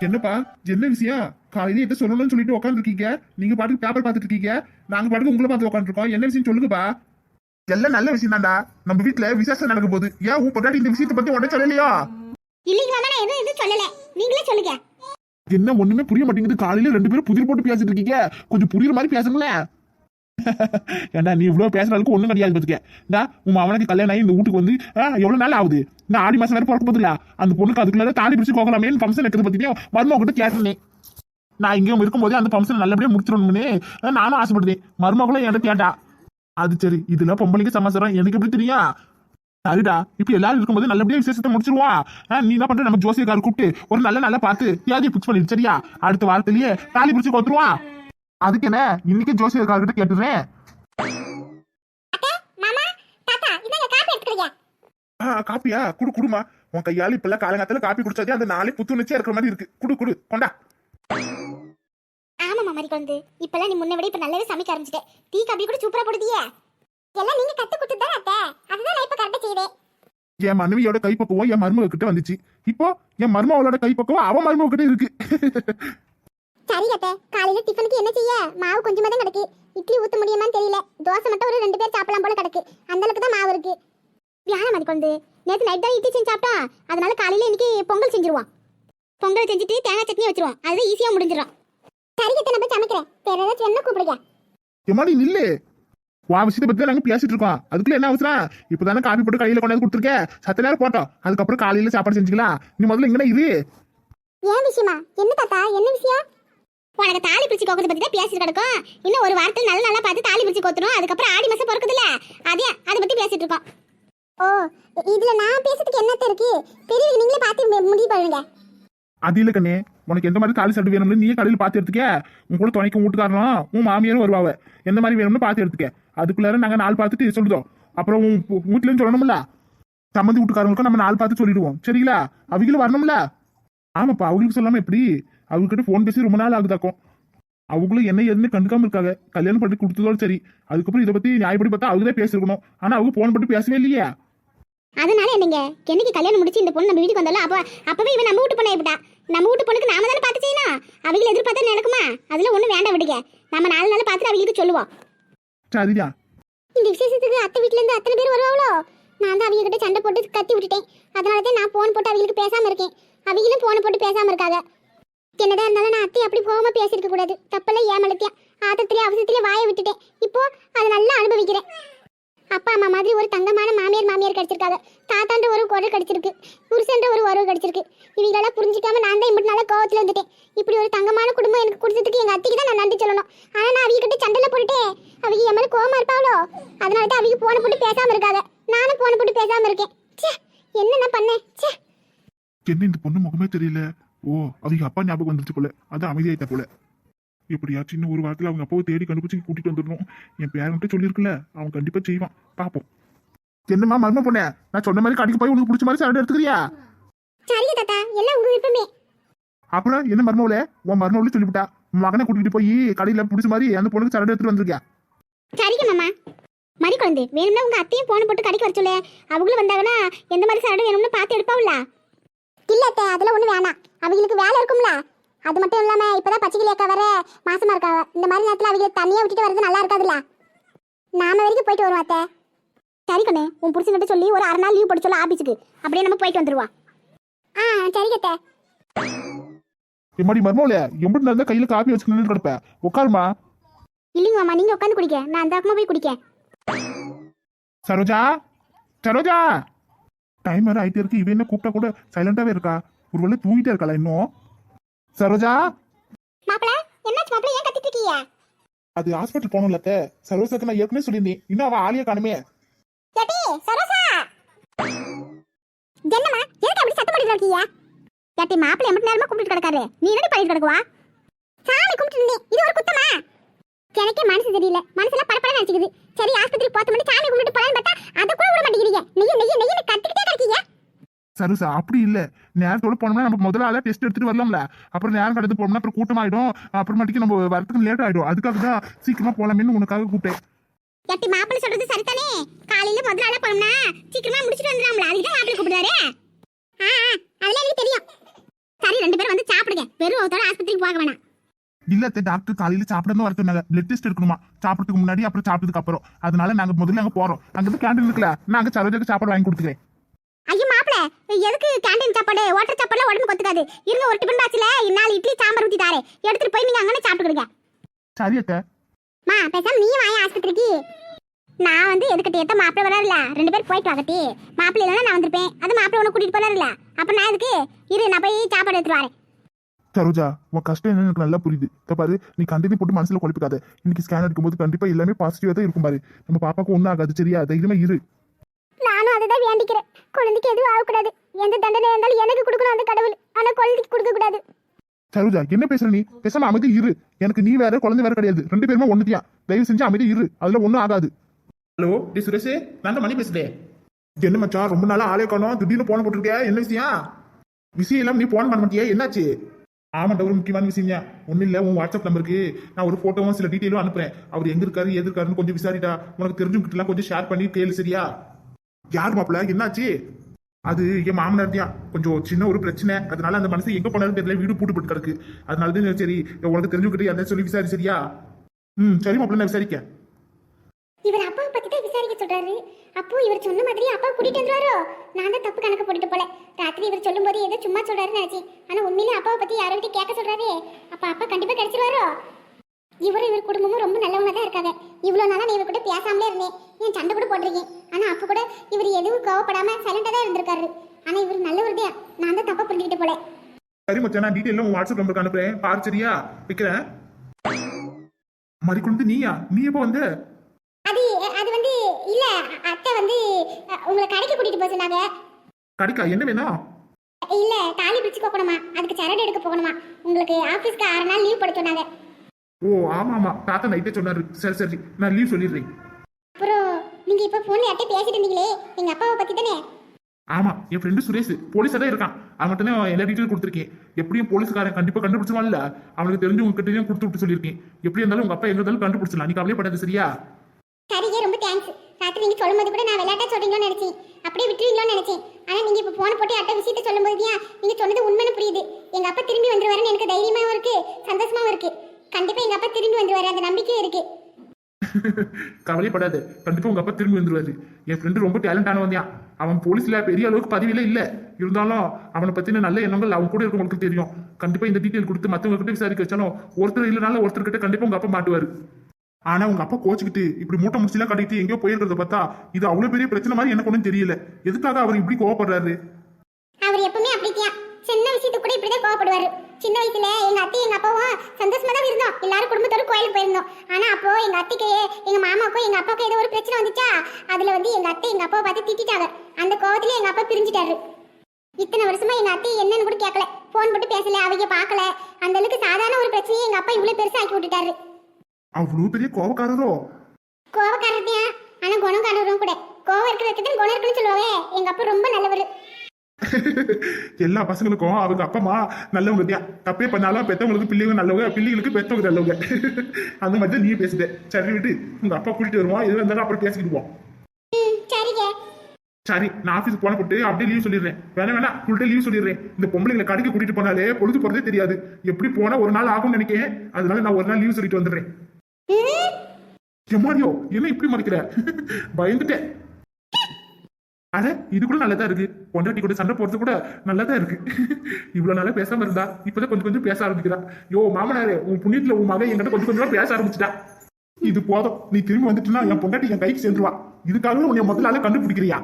என்னப்பா? என்ன விஷயம்? காலையில எதை சொல்லணும்னு சொல்லிட்டு உட்காந்துருக்கீங்க நீங்க பாட்டுக்கு பேப்பர் பார்த்துட்டு இருக்கீங்க. நாங்க பாட்டுக்கு உங்களை பார்த்து உட்காந்துருக்கோம் என்ன விஷயம் சொல்லுங்கப்பா? எல்லாம் நல்ல விஷயம் தான்டா நம்ம வீட்டுல விசேஷம் நடக்க போகுது. ஏன் உன் பொண்டாட்டி இந்த விஷயத்தை பத்தி உடனே சொல்லலையா? என்ன ஒண்ணுமே புரிய மாட்டேங்குது. காலையில ரெண்டு பேரும் புதிர் போட்டு பேசிட்டு இருக்கீங்க. கொஞ்சம் புரியுற மாதிரி பேசுங்களேன். ஏண்டா நீ இவ்வளோ பேசுற அளவுக்கு ஒன்றும் கிடையாது பார்த்துக்க இந்தா உன் அவனுக்கு கல்யாணம் ஆகி இந்த வீட்டுக்கு வந்து எவ்வளோ நாள் ஆகுது? நான் ஆடி மாசம் வேற பிறக்க போதுல அந்த பொண்ணுக்கு அதுக்குள்ள தாலி பிடிச்சி கோக்கலாமேன்னு ஃபங்க்ஷன் இருக்குது பத்தியும் மருமக கிட்ட கேட்டேன். நான் இங்கேயும் இருக்கும்போதே அந்த ஃபங்க்ஷன் நல்லபடியா முடிச்சிடணும்னு நானும் ஆசைப்படுறேன். மருமகளும் என்கிட்ட கேட்டா அது சரி இதெல்லாம் பொம்பளைக்கு சமாச்சாரம் எனக்கு எப்படி தெரியும் சரிடா இப்ப எல்லாரும் இருக்கும்போது நல்லபடியா விசேஷத்தை முடிச்சிருவா. நீ என்ன பண்ற? நம்ம ஜோசியக்காரர் கூப்பிட்டு ஒரு நல்ல நல்ல பார்த்து யாரையும் பிக்ஸ் பண்ணிடு சரியா? அடுத்த வாரத்திலேயே தாலி பிடிச்சி கொடுத்துருவா அதுக்கு என்ன? இன்னைக்கு ஜோசியக்காரர்கிட்ட கேட்டுறேன் காப்பி காப்பியா? குடு குடுமா. உன் கையால இப்பெல்லாம் காலங்காலத்துல காப்பி குடிச்சாதே அந்த நாளே புத்துணர்ச்சியா இருக்கிற மாதிரி இருக்கு. குடு குடு கொண்டா. ஆமா மாமாரி குழந்தை இப்பெல்லாம் நீ முன்ன விட இப்ப நல்லாவே சமைக்க ஆரம்பிச்சிட்டே. டீ காபி கூட சூப்பரா போடுதியே. எல்லாம் நீங்க கத்து கொடுத்து தான் அத்தை? அதுதான் நான் இப்ப கரெக்டா செய்தேன். என் மனைவியோட கைப்பக்குவம் என் மருமக கிட்ட வந்துச்சு. இப்போ என் மருமகளோட கைப்பக்குவம் அவன் மருமக கிட்ட இருக்கு. சரி அத்தை காலையில டிஃபனுக்கு என்ன செய்ய? மாவு கொஞ்சமா தான் கிடக்கு. இட்லி ஊத்த முடியுமான்னு தெரியல. தோசை மட்டும் ஒரு ரெண்டு பேர் சாப்பிடலாம் போல கிடக்கு. அந்த அளவுக்கு தான் மாவு இருக்கு. வியாழ மதி குழந்தை நேத்து நைட் தான் இட்லி செஞ்சு சாப்பிட்டா? அதனால காலையில இன்னைக்கு பொங்கல் செஞ்சிருவோம். பொங்கல் செஞ்சுட்டு தேங்காய் சட்னி வச்சிருவோம். அதுதான் ஈஸியா முடிஞ்சிடும் சரி அத்தை நான் போய் சமைக்கிறேன். வேற ஏதாச்சும் என்ன கூப்பிடுங்க. எம்மாடி நில்லு. வா விஷயத்தை பத்தி நாங்க பேசிட்டு இருக்கோம். அதுக்குள்ள என்ன அவசரம்? இப்பதானே காப்பி போட்டு கையில கொண்டாந்து கொடுத்துருக்கேன் சத்த நேரம் போட்டோம். அதுக்கப்புறம் காலையில சாப்பாடு செஞ்சுக்கலாம். நீ முதல்ல இங்கே இரு. ஏன் விஷயமா என்ன தாத்தா? என்ன விஷயம்? உனக்கு தாலி பிடிச்சி கோக்கத்தை பத்தி தான் பேசிட்டு கிடக்கும். இன்னும் ஒரு வாரத்தில் நல்ல நல்லா பார்த்து தாலி பிடிச்சி கோத்தணும். அதுக்கப்புறம் ஆடி மாசம் பிறக்குதுல்ல? அதே அதை பத்தி பேசிட்டு இருக்கோம். ஓ இதுல நான் பேசுறதுக்கு என்னத்த இருக்கு? பெரியவங்க நீங்களே பார்த்து முடிவு பண்ணுங்க. அது இல்ல கண்ணே. உனக்கு எந்த மாதிரி தாலி சட்டு வேணும்னு நீயே கடையில் பார்த்து எடுத்துக்க. உன் கூட துணைக்கும் வீட்டுக்காரனும் உன் மாமியாரும் வருவாவ எந்த மாதிரி வேணும்னு பார்த்து எடுத்துக்க. அதுக்குள்ளார நாங்க நாள் பார்த்துட்டு சொல்லுதோம். அப்புறம் உன் வீ- வீட்லயும் சொல்லணும்ல? சம்மந்தி வீட்டுக்காரங்களுக்கும் நம்ம நாள் பார்த்து சொல்லிடுவோம். சரிங்களா? அவங்களும் வரணும்ல? ஆமாப்பா அவங்களுக்கு சொல்லாம எப்படி? அவங்ககிட்ட ஃபோன் பேசி ரொம்ப நாள் ஆகுதாக்கும். அவங்களும் என்ன ஏதுன்னு கண்டுக்காம இருக்காங்க. கல்யாணம் பண்ணி கொடுத்ததோட சரி. அதுக்கப்புறம் இதை பத்தி நியாயப்படி பார்த்தா அவங்க தான் பேசிருக்கணும். ஆனா அவங்க ஃபோன் பண்ணி பேசவே இல்லையே. அதனால என்னங்க? என்னைக்கு கல்யாணம் முடிச்சு இந்த பொண்ணு நம்ம வீட்டுக்கு வந்தாலும் அப்ப அப்பவே இவன் நம்ம வீட்டு பொண்ணை எப்படா நம்ம வீட்டு பொண்ணுக்கு நாம தானே பார்த்து செய்யணும்? அவங்கள எதிர்பார்த்தா நடக்குமா? அதுல ஒண்ணு வேண்டாம் விடுங்க. நம்ம நாலு நாள் பார்த்துட்டு அவங்களுக்கு சொல்லுவோம். சரிதான் இந்த விசேஷத்துக்கு அத்தை வீட்ல இருந்து அத்தனை பேர் வருவாங்களோ? நான் தான் அவங்க கிட்ட சண்டை போட்டு கத்தி விட்டுட்டேன். அதனால தான் நான் போன் போட்டு அவங்களுக்கு பேசாம இருக்கேன். அவங்களும் போன் போட்டு பேசாம இருக்காங்க. என்னதான் இருந்தாலும் நான் அத்தை அப்படி போகாம பேசியிருக்க கூடாது. தப்பெல்லாம் ஏமலத்தியா ஆத்தத்திலே அவசரத்திலே வாயை விட்டுட்டேன். இப்போ அதை நல்லா அனுபவிக்கிறேன். அப்பா அம்மா மாதிரி ஒரு தங்கமான மாமியார் மாமியார் கிடைச்சிருக்காங்க. தாத்தான்ற ஒரு குரல் கிடைச்சிருக்கு. புருஷன்ற ஒரு உறவு கிடைச்சிருக்கு. இவங்களெல்லாம் புரிஞ்சிக்காம நான் தான் இப்படி நல்லா கோவத்துல இருந்துட்டேன். இப்படி ஒரு தங்கமான குடும்பம் எனக்கு கொடுத்ததுக்கு எங்கள் அத்தைக்கு தான் நான் நன்றி சொல்லணும். ஆனா நான் அவங்க கிட்ட சண்டையில் போட்டுட்டேன் அவங்க என் மேலே கோவமா இருப்பாளோ? அதனால தான் அவங்க போன போட்டு பேசாமல் இருக்காங்க நானும் போன போட்டு பேசாமல் இருக்கேன். ச்சே என்ன பண்ணேன்? ச்சே. என்ன இந்த பொண்ணு முகமே தெரியல. ஓ அவங்க அப்பா ஞாபகம் வந்துருச்சு போல. அது அமைதியாயிட்ட போல. எப்படியாச்சும் இன்னும் ஒரு வாரத்துல அவங்க அப்பாவை தேடி கண்டுபிடிச்சு கூட்டிட்டு வந்துடணும். என் பேரன்ட்டு சொல்லியிருக்குல்ல அவன் கண்டிப்பா செய்வான். பாப்போம். என்னம்மா மர்ம பொண்ணே நான் சொன்ன மாதிரி கடைக்கு போய் உனக்கு பிடிச்ச மாதிரி சாப்பிட எடுத்துக்கிறியா? சரிங்க தாத்தா எல்லாம் உங்க விருப்பமே. அப்புறம் என்ன மர்மவுல உன் மர்மவுல சொல்லிவிட்டா. மகனை கூட்டிட்டு போய் கடையில பிடிச்ச மாதிரி அந்த பொண்ணுக்கு சரடு எடுத்துட்டு வந்திருக்கியா? சரிங்க மாமா. மறி குழந்தை வேணும்னா உங்க அத்தையும் போன போட்டு கடைக்கு வர சொல்லு. அவங்களும் வந்தாங்கன்னா எந்த மாதிரி சரடு வேணும்னு பார்த்து எடுப்பாவுல. இல்ல அத்தை அதெல்லாம் ஒண்ணு வேணாம். அவங்களுக்கு வேலை இருக்கும்ல. அது மட்டும் இல்லாம இப்பதான் பச்சைக்கிளி அக்கா வர மாசமா இருக்காங்க இந்த மாதிரி நேரத்துல அவங்க தனியா விட்டுட்டு வர்றது நல்லா இருக்காதுல்ல. நாம வரைக்கும் போயிட்டு வருவோம் அத்தை. சரி கண்ணே உன் புருஷன்கிட்ட சொல்லி ஒரு அரை நாள் லீவ் போட்டு சொல்ல ஆபீஸுக்கு. அப்படியே நம்ம போயிட்டு வந்துருவோம் ஆ சரி அத்தை. எம்மாடி மர்மவுல எப்படி இருந்தா கையில காப்பி வச்சு நின்று கிடப்ப. உட்காருமா இல்லைங்க மாமா நீங்க உட்காந்து குடிக்க. நான் அந்த பக்கமா போய் குடிக்க சரோஜா? சரோஜா? டைம் வேற ஆயிட்டே இருக்கு. இவன் என்ன கூப்பிட்டா கூட சைலண்டாவே இருக்கா? ஒருவேளை தூங்கிட்டே இருக்காளா இன்னும்? சரோஜா? மாப்பிள என்னாச்சு மாப்பிள? ஏன் கத்திட்டு இருக்கீங்க? அது ஹாஸ்பிட்டல் போகணும்ல அத்தை. சரோஜாக்கு நான் ஏற்கனவே சொல்லியிருந்தேன். இன்னும் அவ ஆளிய காணுமே. ஏட்டி சரோசா என்னம்மா எதுக்கு அப்படி சத்தம் போட்டுட்டு இருக்கீங்க? ஏட்டி மாப்பிள்ளை எம்பிட்டு நேரமா கும்பிட்டு கிடக்காரு. நீ என்னடி பண்ணிட்டு கிடக்குவா? சாமி கும்பிட்டு இருந்தேன். இது ஒரு குத்தமா? எனக்கே மனசு தெரியல. மனசுலாம் படப்பட நினைச்சுக்குது. சரி ஆஸ்பத்திரி போத்த மட்டும் சாமி கும்பிட்டு போலான்னு பார்த்தா அதை கூட விட மாட்டேங்கிறீங்க. நெய்ய நெய்ய நெய்ய கத்திக்கிட்டே கிடைக்கீங்க. சரோசா அப்படி இல்ல. நேரத்தோட போனோம்னா நம்ம முதல்ல ஆளா டெஸ்ட் எடுத்துட்டு வரலாம்ல. அப்புறம் நேரம் கடந்து போனோம்னா அப்புறம் கூட்டமாயிடும். அப்புறமேட்டுக்கு நம்ம வரதுக்கு லேட் ஆயிடும். அதுக்காக தான் சீக்கிரமா போலாமேன்னு உனக்காக கூப்பிட்டேன். ஏட்டி மாப்பிள்ளை சொல்றது சரிதானே? காலையில முதல்ல ஆளா போனோம்னா சீக்கிரமா முடிச்சிட்டு வந்துடாமல அதுக்கு தான் மாப்பிள்ளை கூப்பிடுறாரு. ஆ அதெல்லாம் எனக்கு தெரியும். சரி ரெண்டு பேரும் வந்து சாப்பிடுங்க. ஆஸ்பத்திரிக்கு போக வேணாம். இல்ல டாக்டர் காலையில சாப்பிடணும் வர சொன்னாங்க பிளட் டெஸ்ட் எடுக்கணுமா? சாப்பிடறதுக்கு முன்னாடி அப்புறம் சாப்பிட்டதுக்கு அப்புறம். அதனால நாங்க முதல்ல அங்க போறோம். அங்க இருந்து கேண்டீன் இருக்குல்ல நாங்க சரோஜாக்கு சாப்பாடு வாங்கி கொடுத்துக்கிறேன். ஐயோ மாப்பிள எதுக்கு கேண்டீன் சாப்பாடு? ஹோட்டல் சாப்பாடுலாம் உடம்பு கொத்துக்காது. இருங்க ஒரு டிஃபன் பாக்ஸ்ல நாலு இட்லி சாம்பார் ஊத்தி தாரேன். எடுத்துட்டு போய் நீங்க அங்கனே சாப்பிட்டுக்கிடுங்க. சரி அத்தை. மா பேசாம நீ வாங்க ஆஸ்பத்திரிக்கு நான் வந்து எதுக்கிட்ட ஏத்த மாப்பிள வராருல ரெண்டு பேர் போயிட்டு வாங்கட்டி. மாப்பிள்ளை இல்லைன்னா நான் வந்திருப்பேன். அது மாப்பிள்ளை உனக்கு கூட்டிட்டு போறாருல அப்ப நான் எதுக்கு? இரு நான் போய் சாப்பாடு எடுத்துட்டு வரேன். சரோஜா உன் கஷ்டம் என்னன்னு எனக்கு நல்லா புரியுது. இப்ப பாரு நீ கண்டிப்பா போட்டு மனசுல குழப்பிக்காத. இன்னைக்கு ஸ்கேன் எடுக்கும்போது கண்டிப்பா எல்லாமே பாசிட்டிவா தான் இருக்கும் பாரு. நம்ம பாப்பாக்கு ஒன்றும் ஆகாது சரியா? தைரியமா இரு. நானும் அதுதான் வேண்டிக்கிறேன். குழந்தைக்கு எதுவும் ஆகக்கூடாது. எந்த தண்டனை இருந்தாலும் எனக்கு கொடுக்கணும் அந்த கடவுள். ஆனா குழந்தைக்கு கொடுக்க கூடாது சரோஜா என்ன பேசுற நீ? பேசாம அமைதி இரு. எனக்கு நீ வேற குழந்தை வேற கிடையாது. ரெண்டு பேருமே ஒண்ணுதியா தயவு செஞ்சு அமைதி இரு. அதுல ஒண்ணும் ஆகாது. ஹலோ டி சுரேஷ் நான் மணி பேசுறேன். என்ன மச்சான் ரொம்ப நாளா ஆளே காணோம். திடீர்னு போன போட்டிருக்க என்ன விஷயம்? விஷயம் இல்லாம நீ போன் பண்ண மாட்டியா? என்னாச்சு? ஆமாண்டா ஒரு முக்கியமான விஷயம் ஒன்றும் இல்லை உன் வாட்ஸ்அப் நம்பருக்கு நான் ஒரு ஃபோட்டோவும் சில டீட்டெயிலும் அனுப்புறேன். அவர் எங்க இருக்காரு எது இருக்காருன்னு கொஞ்சம் விசாரிட்டா உனக்கு தெரிஞ்சுக்கிட்டலாம் கொஞ்சம் ஷேர் பண்ணி கேளு சரியா? யார் மாப்பிள என்னாச்சு? அது என் மாமனார் தான். கொஞ்சம் சின்ன ஒரு பிரச்சனை. அதனால அந்த மனசு எங்க போனாலும் தெரியல வீடு பூட்டு போட்டு கிடக்கு. அதனால தான் சரி உனக்கு தெரிஞ்சுக்கிட்டு அந்த சொல்லி விசாரி சரியா ம் சரி மாப்பிள்ள நான் விசாரிக்க இவர் பத்தி தான் விசாரிக்க சொல்றாரு. அப்போ இவர் சொன்ன மாதிரி அப்பா கூட்டிட்டு வந்துருவாரோ? நான் தான் தப்பு கணக்கு போட்டுட்டு போல. ராத்திரி இவர் சொல்லும்போது ஏதோ சும்மா சொல்றாருன்னு நினைச்சேன். ஆனா உண்மையிலே அப்பாவை பத்தி யாரோகிட்ட கேட்க சொல்றாரே? அப்ப அப்பா கண்டிப்பா கிடைச்சிருவாரோ? இவரும் இவர் குடும்பமும் ரொம்ப நல்லவங்க தான் இருக்காங்க. இவ்வளவு நாளா இவர் கூட பேசாமலே இருந்தேன். ஏன் சண்டை கூட போட்டிருக்கேன் ஆனா அப்ப கூட இவர் எதுவும் கோவப்படாம சைலண்டா தான் இருந்திருக்காரு. ஆனா இவர் நல்லவர் தான் நான் தான் தப்பா புரிஞ்சுக்கிட்டு போல. சரி மச்சான் நான் டீட்டெயிலும் உன் வாட்ஸ்அப் நம்பருக்கு அனுப்புறேன். பாரு சரியா? வைக்கிறேன். மறிக்குண்டு நீயா? நீ எப்போ வந்து? அது அது வந்து இல்ல அத்தை வந்து அஹ், உங்களை கடைக்கு கூட்டிட்டு போக சொன்னாங்க. கடிக்கா? என்ன வேணும் இல்ல தாலி பிரிச்சு போகணுமா? அதுக்கு சரடு எடுக்க போகணுமா? உங்களுக்கு ஆபீஸ்க்கு ஆறு நாள் லீவ் போட சொன்னாங்க. ஓ ஆமா ஆமா. தாத்தா நைட்டே சொன்னாரு. சரி சரி. நான் லீவ் சொல்லிடுறேன். அப்புறம் நீங்க இப்ப போன்ல யார்கிட்ட பேசிட்டு இருந்தீங்களே? எங்க அப்பாவை பத்தி தானே? ஆமா என் ஃப்ரெண்டு சுரேஷ். போலீஸா தான் இருக்கான். அவன்கிட்ட தான் எல்லா டீட்டெயில் கொடுத்துருக்கேன். எப்படியும் போலீஸ்காரன் கண்டிப்பா கண்டுபிடிச்சிருவான்ல அவனுக்கு தெரிஞ்சு உங்ககிட்டயும் கொடுத்து விட்டு சொல்லியிருக்கேன். எப்படி இருந்தாலும் உங்க அப்பா எங்க இருந்தாலும் கண்டுபிடிச்சிடலாம். நீ கவலைப்படாத சரியா? சரிங்க ரொம்ப தேங்க்ஸ் ராத்திரி நீங்க சொல்லும்போது கூட நான் விளையாட்டா சொல்றீங்களோன்னு நினைச்சேன். அப்படியே விட்டுருவீங்களோன்னு நினைச்சேன். ஆனா நீங்க இப்ப போன போட்டு அட்ட விஷயத்த சொல்லும்போது தான் நீங்க சொன்னது உண்மைன்னு புரியுது. எங்க அப்பா திரும்பி வந்துருவாருன்னு எனக்கு தைரியமாவும் இருக்கு சந்தோஷமாவும் இருக்கு. கண்டிப்பா எங்க அப்பா திரும்பி வந்துருவாரு அந்த நம்பிக்கையும் இருக்கு. கவலைப்படாது. கண்டிப்பா உங்க அப்பா திரும்பி வந்துருவாரு. என் ஃப்ரெண்டு ரொம்ப டேலண்டான வந்தியான் அவன் போலீஸ்ல பெரிய அளவுக்கு பதவியில இல்ல. இருந்தாலும் அவனை பத்தின நல்ல எண்ணங்கள் அவன் கூட இருக்கவங்களுக்கு தெரியும். கண்டிப்பா இந்த டீட்டெயில் கொடுத்து மத்தவங்க கிட்ட விசாரிக்க வச்சாலும் ஒருத்தர் இல்லைனாலும் ஒருத்தர் கிட்ட கண்டிப்பா உங்க அப்பா மாட்டுவாரு. ஆனா உங்க அப்பா கோச்சுக்கிட்டு இப்படி மூட்டை முடிச்சுலாம் கட்டிட்டு எங்கேயோ போயிருக்கிறத பார்த்தா இது அவ்வளவு பெரிய பிரச்சனை மாதிரி எனக்கு ஒன்றும் தெரியல. எதுக்காக அவர் இப்படி கோவப்படுறாரு? அவர் எப்பவுமே அப்படித்தான். சின்ன விஷயத்துக்கு கூட இப்படிதான் கோவப்படுவாரு. சின்ன வயசுல எங்க அத்தை எங்க அப்பாவும் சந்தோஷமா தான் இருந்தோம். எல்லாரும் குடும்பத்தோட கோயிலுக்கு போயிருந்தோம். ஆனா அப்போ எங்க அத்தைக்கு எங்க மாமாக்கும் எங்க அப்பாவுக்கும் ஏதோ ஒரு பிரச்சனை வந்துச்சா? அதுல வந்து எங்க அத்தை எங்க அப்பாவை பார்த்து திட்டிட்டாங்க. அந்த கோவத்துல எங்க அப்பா பிரிஞ்சுட்டாரு. இத்தனை வருஷமா எங்க அத்தை என்னன்னு கூட கேட்கல போன் போட்டு பேசல அவங்க பார்க்கல. அந்த அளவுக்கு சாதாரண ஒரு பிரச்சனையை எங்க அப்பா இவ்வளவு பெருசா ஆக்கி விட்டுட்டாரு. அவ்வளவு பெரிய கோவக்காரரோ? கோவக்காரத்தையா ஆனா குணக்காரரும் கூட. கோவம் இருக்கிற தான் குணம் இருக்குன்னு சொல்லுவாங்க. எங்க அப்பா ரொம்ப நல்லவர். எல்லா பசங்களுக்கும் அவங்க அப்பா அம்மா நல்லவங்க தான் தப்பே பண்ணாலும் பெத்தவங்களுக்கு பிள்ளைங்க நல்லவங்க பிள்ளைங்களுக்கு பெத்தவங்க நல்லவங்க. அந்த மாதிரி நீ பேசுத. சரி விட்டு உங்க அப்பா கூட்டிட்டு வருவான். எது இருந்தாலும் அப்புறம் பேசிக்கிடுவோம். சரி நான் ஆஃபீஸ் போன போட்டு அப்படியே லீவ் சொல்லிடுறேன். வேணா வேணா ஃபுல் டே லீவ் சொல்லிடுறேன். இந்த பொம்பளைங்களை கடைக்கு கூட்டிட்டு போனாலே பொழுது போறதே தெரியாது. எப்படி போனா ஒரு நாள் ஆகும்னு நினைக்கிறேன் அதனால நான் ஒரு நாள் லீவ் சொல்லிட்டு வந்துடுறேன். எம்மாடியோ என்ன இப்படி மறைக்கிற? பயந்துட்டேன். அட இது கூட நல்லதா இருக்கு. பொண்டாட்டி கூட சண்டை போறது கூட நல்லதா இருக்கு. இவ்வளவு நாளா பேசாம இருந்தா இப்பதான் கொஞ்சம் கொஞ்சம் பேச ஆரம்பிக்கிறா. யோ மாமனாரு உன் புண்ணியத்துல உன் மகன் என்கிட்ட கொஞ்சம் கொஞ்சமா பேச ஆரம்பிச்சிட்டா. இது போதும். நீ திரும்பி வந்துட்டுனா என் பொண்டாட்டி என் கைக்கு சேர்ந்துருவா. இதுக்காகவே உன்னை முதல்ல கண்டுபிடிக்கிறியா?